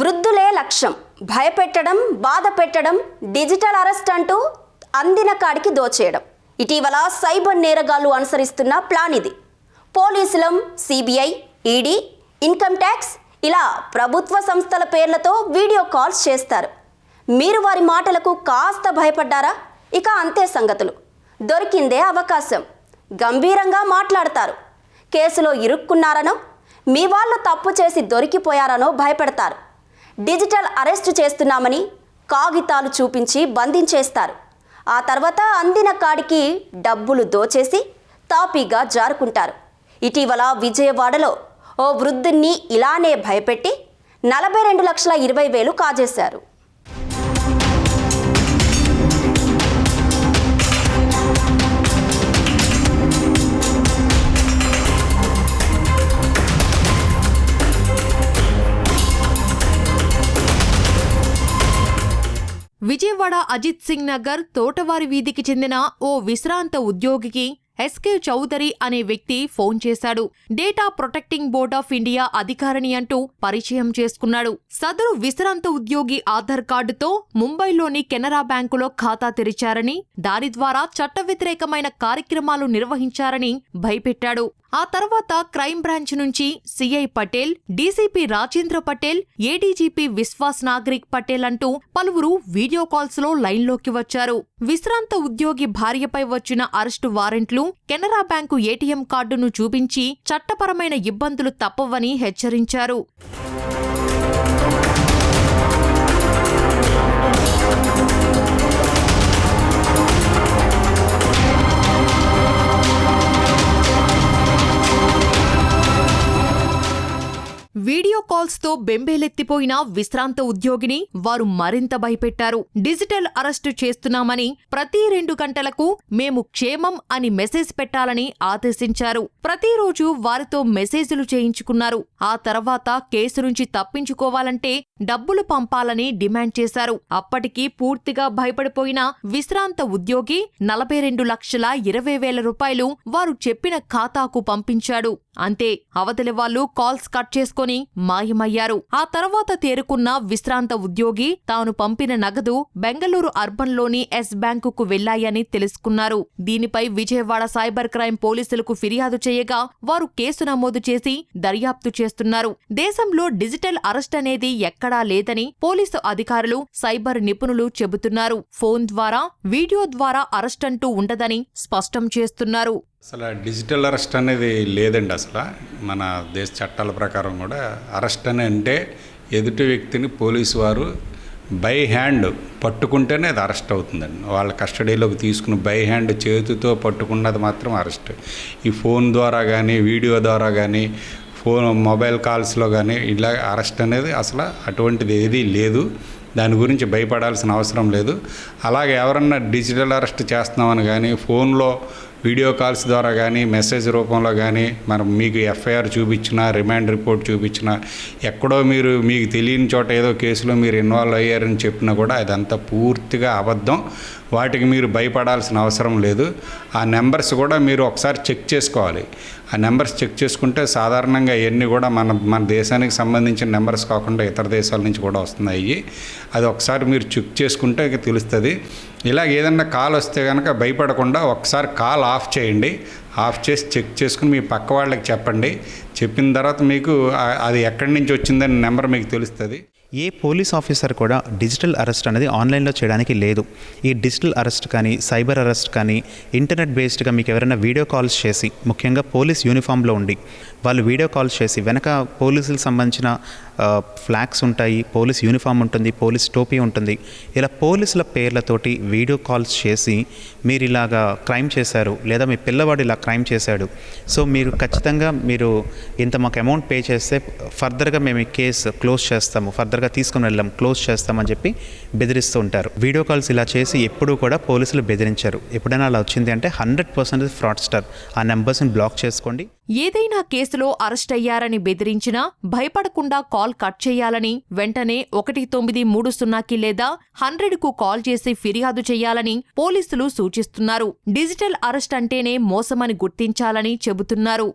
వృద్ధులే లక్ష్యం. భయపెట్టడం బాధ పెట్టడం డిజిటల్ అరెస్ట్ అంటూ అందిన కాడికి దోచేయడం. ఇటీవల సైబర్ నేరగాళ్ళు అనుసరిస్తున్న ప్లాన్ ఇది. పోలీసులం సిబిఐ ఈడీ ఇన్కమ్ ట్యాక్స్ ఇలా ప్రభుత్వ సంస్థల పేర్లతో వీడియో కాల్స్ చేస్తారు. మీరు వారి మాటలకు కాస్త భయపడ్డారా? ఇక అంతే సంగతులు. దొరికిందే అవకాశం. గంభీరంగా మాట్లాడతారు. కేసులో ఇరుక్కున్నారనో మీ వాళ్ళు తప్పు చేసి దొరికిపోయారనో భయపెడతారు. డిజిటల్ అరెస్టు చేస్తున్నామని కాగితాలు చూపించి బంధించేస్తారు. ఆ తర్వాత అందిన కాడికి డబ్బులు దోచేసి తాపీగా జారుకుంటారు. ఇటీవల విజయవాడలో ఓ వృద్ధుణ్ణి ఇలానే భయపెట్టి నలభై రెండు లక్షల ఇరవై వేలు కాజేశారు. విజయవాడ అజిత్ సింగ్ నగర్ తోటవారి వీధికి చెందిన ఓ విశ్రాంత ఉద్యోగికి ఎస్కే చౌదరి అనే వ్యక్తి ఫోన్ చేశాడు. Data protecting board of India అధికారిని అంటూ పరిచయం చేసుకున్నాడు. సదరు విశ్రాంత ఉద్యోగి ఆధార్ కార్డుతో ముంబైలోని కెనరా బ్యాంకులో ఖాతా తెరిచారని దాని ద్వారా చట్ట వ్యతిరేకమైన కార్యక్రమాలు నిర్వహించారని భయపెట్టాడు. ఆ తర్వాత క్రైమ్ బ్రాంచ్ నుంచి CI Patel DCP Rajendra Patel ADGP Vishwas Nagarik Patel అంటూ పలువురు వీడియో కాల్స్లో లైన్లోకి వచ్చారు. విశ్రాంత ఉద్యోగి భార్యపై వచ్చిన అరెస్టు వారెంట్లు కెనరా బ్యాంకు ఏటీఎం కార్డును చూపించి చట్టపరమైన ఇబ్బందులు తప్పవని హెచ్చరించారు. వీడియో కాల్స్తో బెంబేలెత్తిపోయిన విశ్రాంత ఉద్యోగిని వారు మరింత భయపెట్టారు. డిజిటల్ అరెస్టు చేస్తున్నామని ప్రతి రెండు గంటలకు మేము క్షేమం అని మెసేజ్ పెట్టాలని ఆదేశించారు. ప్రతిరోజు వారితో మెసేజ్లు చేయించుకున్నారు. ఆ తర్వాత కేసు నుంచి తప్పించుకోవాలంటే డబ్బులు పంపాలని డిమాండ్ చేశారు. అప్పటికి పూర్తిగా భయపడిపోయిన విశ్రాంత ఉద్యోగి నలభై రెండు లక్షల ఇరవై వేల రూపాయలు వారు చెప్పిన ఖాతాకు పంపించాడు. అంతే అవతలి వాళ్ళు కాల్స్ కట్ చేసుకొని మాయమయ్యారు. ఆ తర్వాత తేరుకున్న విశ్రాంత ఉద్యోగి తాను పంపిన నగదు బెంగళూరు అర్బన్లోని ఎస్ బ్యాంకుకు వెళ్ళాయని తెలుసుకున్నారు. దీనిపై విజయవాడ సైబర్ క్రైమ్ పోలీసులకు ఫిర్యాదు చేయగా వారు కేసు నమోదు చేసి దర్యాప్తు చేస్తున్నారు. దేశంలో డిజిటల్ అరెస్ట్ అనేది ఎక్కడా లేదని పోలీసు అధికారులు సైబర్ నిపుణులు చెబుతున్నారు. ఫోన్ ద్వారా వీడియో ద్వారా అరెస్ట్ అంటూ ఉండదని స్పష్టం చేస్తున్నారు. అసలు డిజిటల్ అరెస్ట్ అనేది లేదండి అసలు. మన దేశ చట్టాల ప్రకారం కూడా అరెస్ట్ అని అంటే ఎదుటి వ్యక్తిని పోలీసు వారు బై హ్యాండ్ పట్టుకుంటేనే అది అరెస్ట్ అవుతుందండి. వాళ్ళ కస్టడీలోకి తీసుకుని బై హ్యాండ్ చేతితో పట్టుకున్నది మాత్రం అరెస్ట్. ఈ ఫోన్ ద్వారా కానీ వీడియో ద్వారా కానీ ఫోన్ మొబైల్ కాల్స్లో కానీ ఇలా అరెస్ట్ అనేది అసలు అటువంటిది ఏదీ లేదు. దాని గురించి భయపడాల్సిన అవసరం లేదు. అలాగే ఎవరన్నా డిజిటల్ అరెస్ట్ చేస్తున్నామని కానీ ఫోన్లో వీడియో కాల్స్ ద్వారా కానీ మెసేజ్ రూపంలో కానీ మనం మీకు ఎఫ్ఐఆర్ చూపించినా రిమాండ్ రిపోర్ట్ చూపించినా ఎక్కడో మీరు మీకు తెలియని చోట ఏదో కేసులో మీరు ఇన్వాల్వ్ అయ్యారని చెప్పినా కూడా అదంతా పూర్తిగా అబద్ధం. వాటికి మీరు భయపడాల్సిన అవసరం లేదు. ఆ నెంబర్స్ కూడా మీరు ఒకసారి చెక్ చేసుకోవాలి. ఆ నెంబర్స్ చెక్ చేసుకుంటే సాధారణంగా ఇవన్నీ కూడా మన మన దేశానికి సంబంధించిన నెంబర్స్ కాకుండా ఇతర దేశాల నుంచి కూడా వస్తున్నాయి. అది ఒకసారి మీరు చెక్ చేసుకుంటే తెలుస్తుంది. ఇలాగ ఏదన్నా కాల్ వస్తే కనుక భయపడకుండా ఒకసారి కాల్ ఆఫ్ చేయండి. ఆఫ్ చేసి చెక్ చేసుకుని మీ పక్క వాళ్ళకి చెప్పండి. చెప్పిన తర్వాత మీకు అది ఎక్కడి నుంచి వచ్చిందని నెంబర్ మీకు తెలుస్తుంది. ఏ పోలీస్ ఆఫీసర్ కూడా డిజిటల్ అరెస్ట్ అనేది ఆన్లైన్లో చేయడానికి లేదు. ఈ డిజిటల్ అరెస్ట్ కానీ సైబర్ అరెస్ట్ కానీ ఇంటర్నెట్ బేస్డ్గా మీకు ఎవరైనా వీడియో కాల్స్ చేసి ముఖ్యంగా పోలీస్ యూనిఫామ్లో ఉండి వాళ్ళు వీడియో కాల్స్ చేసి వెనక పోలీసులకు సంబంధించిన ఫ్లాగ్స్ ఉంటాయి పోలీస్ యూనిఫామ్ ఉంటుంది పోలీస్ టోపీ ఉంటుంది. ఇలా పోలీసుల పేర్లతోటి వీడియో కాల్స్ చేసి మీరు ఇలాగా క్రైమ్ చేశారు లేదా మీ పిల్లవాడు ఇలా క్రైమ్ చేశాడు. సో మీరు ఖచ్చితంగా మీరు ఇంత మాకు అమౌంట్ పే చేస్తే ఫర్దర్గా మేము ఈ కేసు క్లోజ్ చేస్తాము ఫర్దర్గా తీసుకుని వెళ్ళాం క్లోజ్ చేస్తామని చెప్పి బెదిరిస్తూ ఉంటారు. వీడియో కాల్స్ ఇలా చేసి ఎప్పుడూ కూడా పోలీసులు బెదిరించారు. ఎప్పుడైనా అలా వచ్చింది అంటే హండ్రెడ్ పర్సెంట్ ఫ్రాడ్స్టర్ ఆ నెంబర్స్ని బ్లాక్ చేసుకోండి. ఏదైనా కేసులో అరెస్ట్ అయ్యారని బెదిరించినా భయపడకుండా కాల్ కట్ చేయాలని వెంటనే ఒకటి తొమ్మిది మూడు సున్నాకి లేదా హండ్రెడ్కు కాల్ చేసి ఫిర్యాదు చేయాలని పోలీసులు సూచిస్తున్నారు. డిజిటల్ అరెస్ట్ అంటేనే మోసమని గుర్తించాలని చెబుతున్నారు.